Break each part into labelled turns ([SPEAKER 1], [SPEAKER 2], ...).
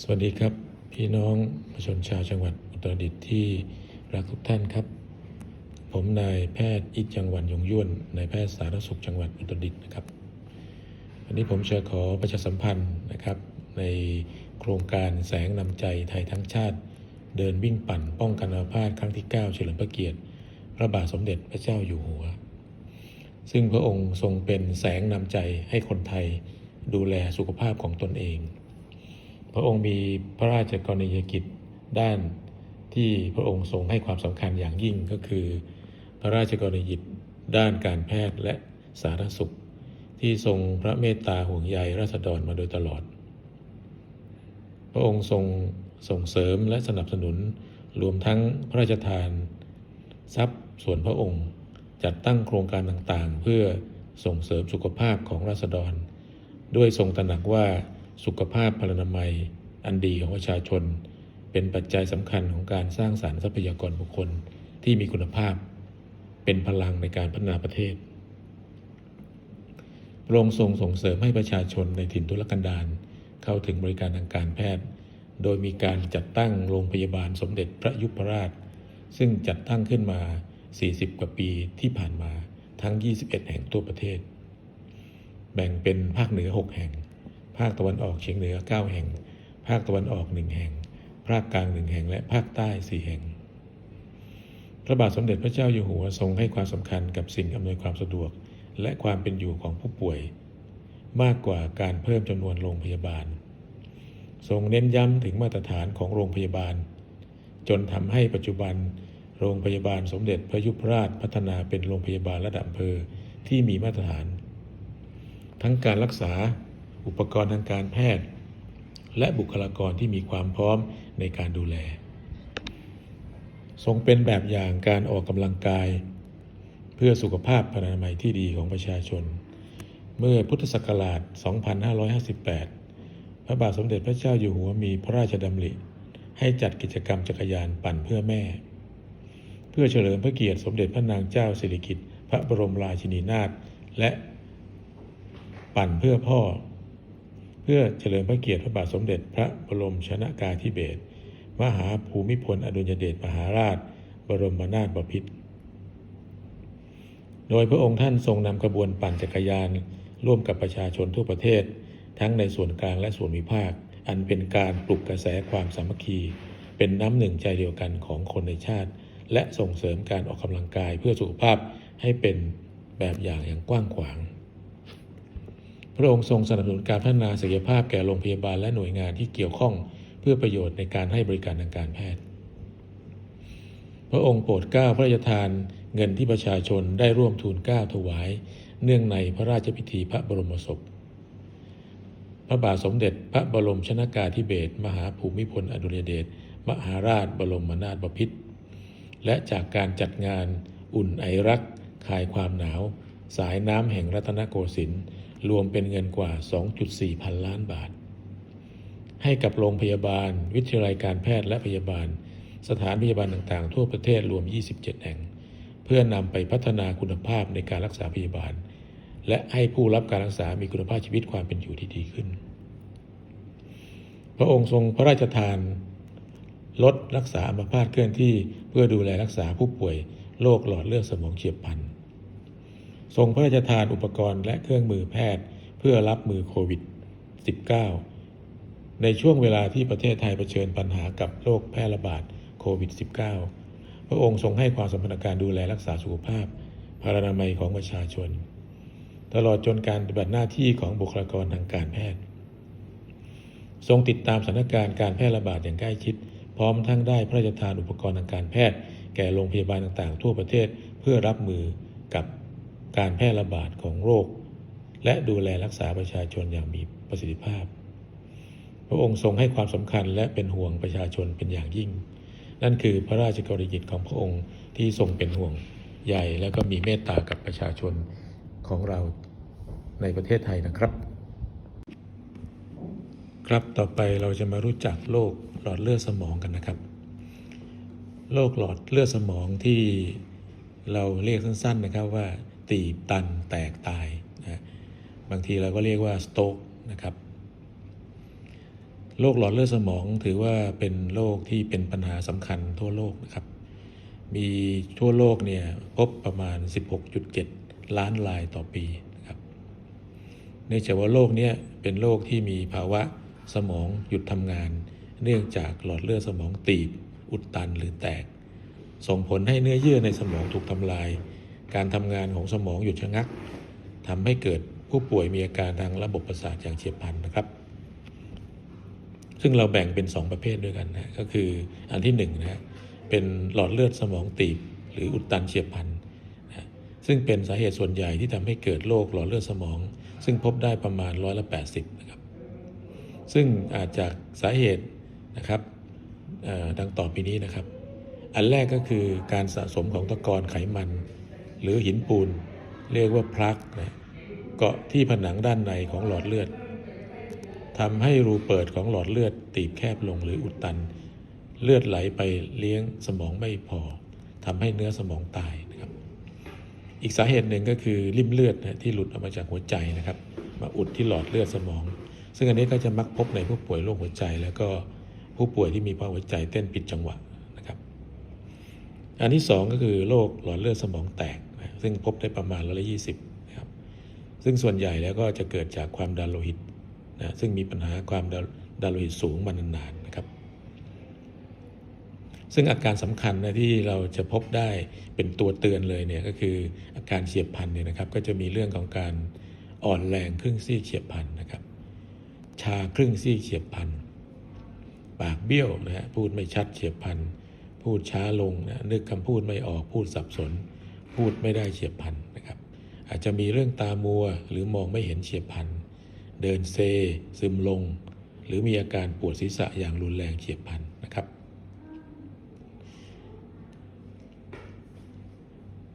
[SPEAKER 1] สวัสดีครับ พี่น้องประชาชนชาวจังหวัดอุตรดิตถ์ที่รักทุกท่านครับ ผมนายแพทย์อิจจังหวันยงยุ่นนายแพทย์สาธารณสุขจังหวัดอุตรดิตถ์นะครับวันนี้ผมจะขอประชาสัมพันธ์นะครับ ในโครงการแสงนำใจไทยทั้งชาติ เดินวิ่งปั่นป้องกันอัมพาตครั้งที่ 9 เฉลิมพระเกียรติ พระบาทสมเด็จพระเจ้าอยู่หัว ซึ่งพระองค์ทรงเป็นแสงนำใจให้คนไทยดูแลสุขภาพของตนเอง พระองค์มีพระราชกรณียกิจด้านที่พระองค์ทรงให้ความสำคัญอย่างยิ่งก็คือ พระราชกรณียกิจด้านการแพทย์และสาธารณสุข ที่ทรงพระเมตตาห่วงใยราษฎรมาโดยตลอด พระองค์ทรงส่งเสริมและสนับสนุนรวมทั้งพระราชทาน ทรัพย์ส่วนพระองค์จัดตั้งโครงการต่างๆ เพื่อส่งเสริมสุขภาพของราษฎร ด้วยทรงตระหนักว่า สุขภาพพลานามัย อันดีของประชาชน เป็นปัจจัยสำคัญของการสร้างสารรค์ทรัพยากรบุคคลที่มีคุณภาพ เป็นพลังในการพัฒนาประเทศพระองค์ทรงส่งเสริมให้ประชาชนในถิ่นทุรกันดารเข้าถึงบริการทางการแพทย์ โดยมีการจัดตั้งโรงพยาบาลสมเด็จพระยุพราช ซึ่งจัดตั้งขึ้นมา 40 กว่าปีที่ผ่านมาทั้ง 21 แห่งทั่วประเทศ แบ่งเป็นภาคเหนือ 6 แห่ง ภาคตะวันออกเฉียงเหนือ 9 แห่ง ภาคตะวันออก 1 แห่ง ภาคกลาง 1 แห่ง และภาคใต้ 4 แห่ง พระบาทสมเด็จพระเจ้าอยู่หัวทรงให้ความสำคัญกับสิ่งอำนวยความสะดวก และความเป็นอยู่ของผู้ป่วย มากกว่าการเพิ่มจำนวนโรงพยาบาล ทรงเน้นย้ำถึงมาตรฐานของโรงพยาบาล จนทำให้ปัจจุบัน โรงพยาบาลสมเด็จพระยุพราชพัฒนาเป็นโรงพยาบาลระดับอำเภอที่มีมาตรฐาน ทั้งการรักษา อุปกรณ์ทางการแพทย์ และบุคลากรที่มีความพร้อมในการดูแล ทรงเป็นแบบอย่างการออกกำลังกาย เพื่อสุขภาพพนามัยที่ดีของประชาชน เมื่อพุทธศักราช 2558 พระบาทสมเด็จพระเจ้าอยู่หัวมีพระราชดำริ ให้จัดกิจกรรมจักรยานปั่นเพื่อแม่ เพื่อเฉลิมพระเกียรติสมเด็จพระนางเจ้าสิริกิติ์พระบรมราชินีนาถและปั่นเพื่อพ่อ เพื่อเฉลิมพระเกียรติพระบาทสมเด็จพระบรมชนากาธิเบศรมหาภูมิพลอดุลยเดชมหาราช บรมนาถบพิตรโดยพระองค์ท่านทรงนำกระบวนปั่นจักรยาน ร่วมกับประชาชนทั่วประเทศ ทั้งในส่วนกลางและส่วนวิภาค อันเป็นการปลุกกระแสความสามัคคี เป็นน้ำหนึ่งใจเดียวกันของคนในชาติ และส่งเสริมการออกกำลังกายเพื่อสุขภาพให้เป็นแบบอย่างอย่างกว้างขวาง พระองค์ทรงสนับสนุนการพัฒนาศักยภาพแก่โรงพยาบาลและหน่วยงานที่เกี่ยวข้องเพื่อประโยชน์ในการให้บริการทางการแพทย์ พระองค์โปรดเกล้าพระราชทานเงินที่ประชาชนได้ร่วมทูลเกล้าถวาย เนื่องในพระราชพิธีพระบรมศพ พระบาทสมเด็จพระบรมชนากาธิเบศรมหาภูมิพลอดุลยเดชมหาราชบรมนาถบพิตรและจากการจัดงานอุ่นไอรักคลายความหนาว สายน้ำแห่งรัตนโกสินทร์ รวมเป็นเงินกว่า 2.4 พันล้านบาท ให้กับโรงพยาบาล วิทยาลัยการแพทย์และพยาบาล สถานพยาบาลต่างๆ ทั่วประเทศรวม 27 แห่ง เพื่อนำไปพัฒนาคุณภาพในการรักษาพยาบาล และให้ผู้รับการรักษามีคุณภาพชีวิตความเป็นอยู่ที่ดีขึ้น พระองค์ทรงพระราชทานลดรักษาอัมพาตเคลื่อนที่เพื่อดูแลรักษาผู้ป่วยโรคหลอดเลือดสมองเฉียบพลัน ทรงพระราชทานอุปกรณ์และเครื่องมือแพทย์เพื่อรับมือโควิด -19 ในช่วงเวลาที่ประเทศไทยเผชิญปัญหากับโรคแพร่ระบาดโควิด -19 พระองค์ทรงให้ความสำคัญกับการดูแลรักษาสุขภาพพลานามัยของประชาชน ตลอดจนการปฏิบัติหน้าที่ของบุคลากรทางการแพทย์ ทรงติดตามสถานการณ์การแพร่ระบาดอย่างใกล้ชิด พร้อมทั้งได้พระราชทานอุปกรณ์ทางการแพทย์ แก่โรงพยาบาลต่างๆ ทั่วประเทศเพื่อรับมือ การแพร่ระบาดของโรค และดูแลรักษาประชาชนอย่างมีประสิทธิภาพ พระองค์ทรงให้ความสำคัญและเป็นห่วงประชาชนเป็นอย่างยิ่ง นั่นคือพระราชกรณียกิจของพระองค์ที่ทรงเป็นห่วงใหญ่และก็มีเมตตากับประชาชนของเราในประเทศไทยนะครับ ครับต่อไปเราจะมารู้จักโรคหลอดเลือดสมองกันนะครับโรคหลอดเลือดสมองที่เราเรียกสั้น ๆนะครับว่า ตีบตันแตกตายนะบางทีเราก็เรียกว่าสโตรกนะครับโรคหลอดเลือดสมองถือว่าเป็นโรคที่เป็นปัญหาสำคัญทั่วโลกนะครับ มีทั่วโลกเนี่ยพบประมาณ 16.7 ล้านรายต่อปีนะครับเนื่องจากว่าโรคเนี้เป็นโรคที่มีภาวะสมองหยุดทำงาน เนื่องจากหลอดเลือดสมองตีบ อุดตันหรือแตก ส่งผลให้เนื้อเยื่อในสมองถูกทำลาย การทำงานของสมองหยุดชะงักทำให้เกิดผู้ป่วยมีอาการทางระบบประสาทอย่างเฉียบพลันนะครับ ซึ่งเราแบ่งเป็น 2 ประเภทด้วยกันนะก็คืออันที่1นงนะเป็นหลอดเลือดสมองตีบหรืออุดตันเฉียบพลันนะซึ่งเป็นสาเหตุส่วนใหญ่ที่ทำให้เกิดโรคหลอดเลือดสมอง ซึ่งพบได้ประมาณร้อยละ80นะครับซึ่งอาจจากสาเหตุนะครับดังต่อไปนี้นะครับ อันแรกก็คือการสะสมของตะกอนไขมัน หรือหินปูน เรียกว่าพลักนะเกาะที่ผนังด้านในของหลอดเลือดทำให้รูเปิดของหลอดเลือดตีบแคบลงหรืออุดตัน เลือดไหลไปเลี้ยงสมองไม่พอทำให้เนื้อสมองตายนะครับ อีกสาเหตุหนึ่งก็คือริ่มเลือดนะที่หลุดออกมาจากหัวใจนะครับ มาอุดที่หลอดเลือดสมอง ซึ่งอันนี้ก็จะมักพบในผู้ป่วยโรคหัวใจ แล้วก็ผู้ป่วยที่มีภาวะหัวใจเต้นผิดจังหวะนะครับ อันที่สองก็คือโรคหลอดเลือดสมองแตก ซึ่งพบได้ประมาณร้อยละยี่สิบนะครับซึ่งส่วนใหญ่แล้วก็จะเกิดจากความดันโลหิตนะซึ่งมีปัญหาความดันโลหิตสูงมานานๆนะครับ ซึ่งอาการสำคัญนะที่เราจะพบได้เป็นตัวเตือนเลยเนี่ยก็คืออาการเฉียบพลันเนี่ยนะครับ ก็จะมีเรื่องของการอ่อนแรงครึ่งซีกเฉียบพลันนะครับ ชาครึ่งซีกเฉียบพลันปากเบี้ยวนะฮะพูดไม่ชัดเฉียบพลันพูดช้าลงนะนึกคำพูดไม่ออกพูดสับสน พูดไม่ได้เฉียบพลันนะครับ อาจจะมีเรื่องตามัวหรือมองไม่เห็นเฉียบพลัน เดินเซ ซึมลง หรือมีอาการปวดศีรษะอย่างรุนแรงเฉียบพลันนะครับ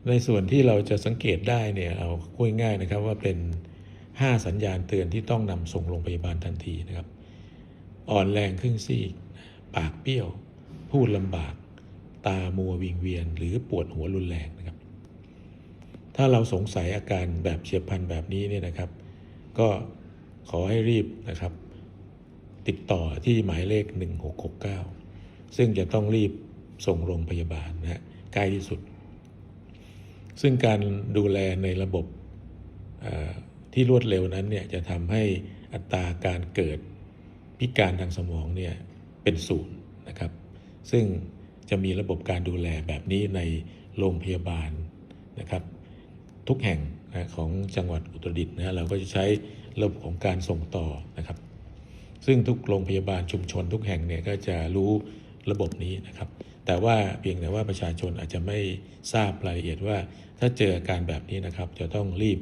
[SPEAKER 1] ในส่วนที่เราจะสังเกตได้เนี่ยเอาพูดง่ายนะครับว่าเป็น 5 สัญญาณเตือนที่ต้องนำส่งโรงพยาบาลทันทีนะครับ อ่อนแรงครึ่งซีก ปากเปี้ยว พูดลำบาก ตามัววิงเวียน หรือปวดหัวรุนแรงนะครับ ถ้าเราสงสัยอาการแบบเฉียบพลันแบบนี้เนี่ยนะครับ ก็ขอให้รีบนะครับ ติดต่อที่หมายเลข 1669 ซึ่งจะต้องรีบส่งโรงพยาบาลนะฮะใกล้ที่สุด ซึ่งการดูแลในระบบที่รวดเร็วนั้นเนี่ยจะทำให้อัตราการเกิดพิการทางสมองเนี่ยเป็นศูนย์นะครับ ซึ่งจะมีระบบการดูแลแบบนี้ในโรงพยาบาลนะครับ ทุกแห่งนะของจังหวัดอุตรดิตถ์นะฮะเราก็จะใช้ระบบของการส่งต่อนะครับ ซึ่งทุกโรงพยาบาลชุมชนทุกแห่งเนี่ยก็จะรู้ระบบนี้นะครับ แต่ว่าเพียงแต่ว่าประชาชนอาจจะไม่ทราบรายละเอียดว่า ถ้าเจออาการแบบนี้นะครับ จะต้องรีบ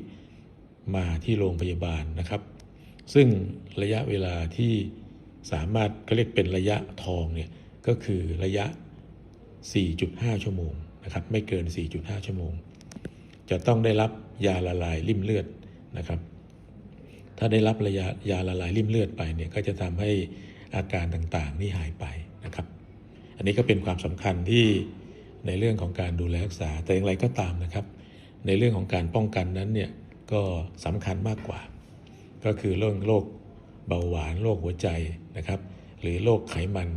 [SPEAKER 1] มาที่โรงพยาบาลนะครับ ซึ่งระยะเวลาที่สามารถก็เรียกเป็นระยะทองเนี่ยก็คือระยะ 4.5 ชั่วโมงนะครับ ไม่เกิน 4.5 ชั่วโมง จะต้องได้รับยาละลายริ่มเลือดนะครับ ถ้าได้รับระยะยาละลายริ่มเลือดไปเนี่ยก็จะทำให้อาการต่างๆนี่หายไปนะครับ อันนี้ก็เป็นความสำคัญที่ในเรื่องของการดูแลรักษาแต่อย่างไรก็ตามนะครับ ในเรื่องของการป้องกันนั้นเนี่ยก็สำคัญมากกว่า ก็คือเรื่องโรคเบาหวานโรคหัวใจนะครับ หรือโรคไขมัน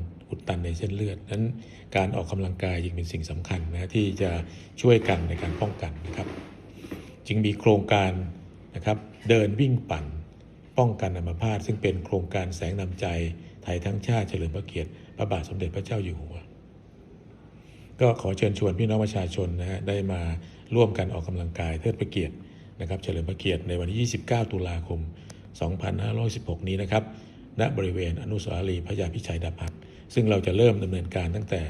[SPEAKER 1] ตันในเส้นเลือดนั้นการออกกำลังกายจึงเป็นสิ่งสำคัญนะที่จะช่วยกันในการป้องกันนะครับ จึงมีโครงการนะครับเดินวิ่งปั่น ป้องกันอัมพาตซึ่งเป็นโครงการแสงนำใจไทยทั้งชาติเฉลิมพระเกียรติพระบาทสมเด็จพระเจ้าอยู่หัว ก็ขอเชิญชวนพี่น้องประชาชนนะฮะได้มาร่วมกันออกกำลังกายเทิดพระเกียรตินะครับเฉลิมพระเกียรติในวันที่ 29 ตุลาคม 2516 นี้นะครับ ณ บริเวณอนุสาวรีย์พระยาพิชัยดาบหัก ซึ่งเราจะเริ่มดำเนินการตั้งแต่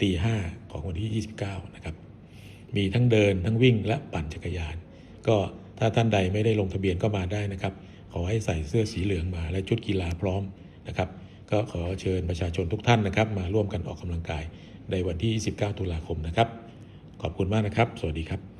[SPEAKER 1] ตีห้าของวันที่ 29 นะครับ มีทั้งเดินทั้งวิ่งและปั่นจักรยาน ก็ถ้าท่านใดไม่ได้ลงทะเบียนก็มาได้นะครับ ขอให้ใส่เสื้อสีเหลืองมาและชุดกีฬาพร้อมนะครับ ก็ขอเชิญประชาชนทุกท่านนะครับ มาร่วมกันออกกำลังกายในวันที่ 29 ตุลาคมนะครับ ขอบคุณมากนะครับ สวัสดีครับ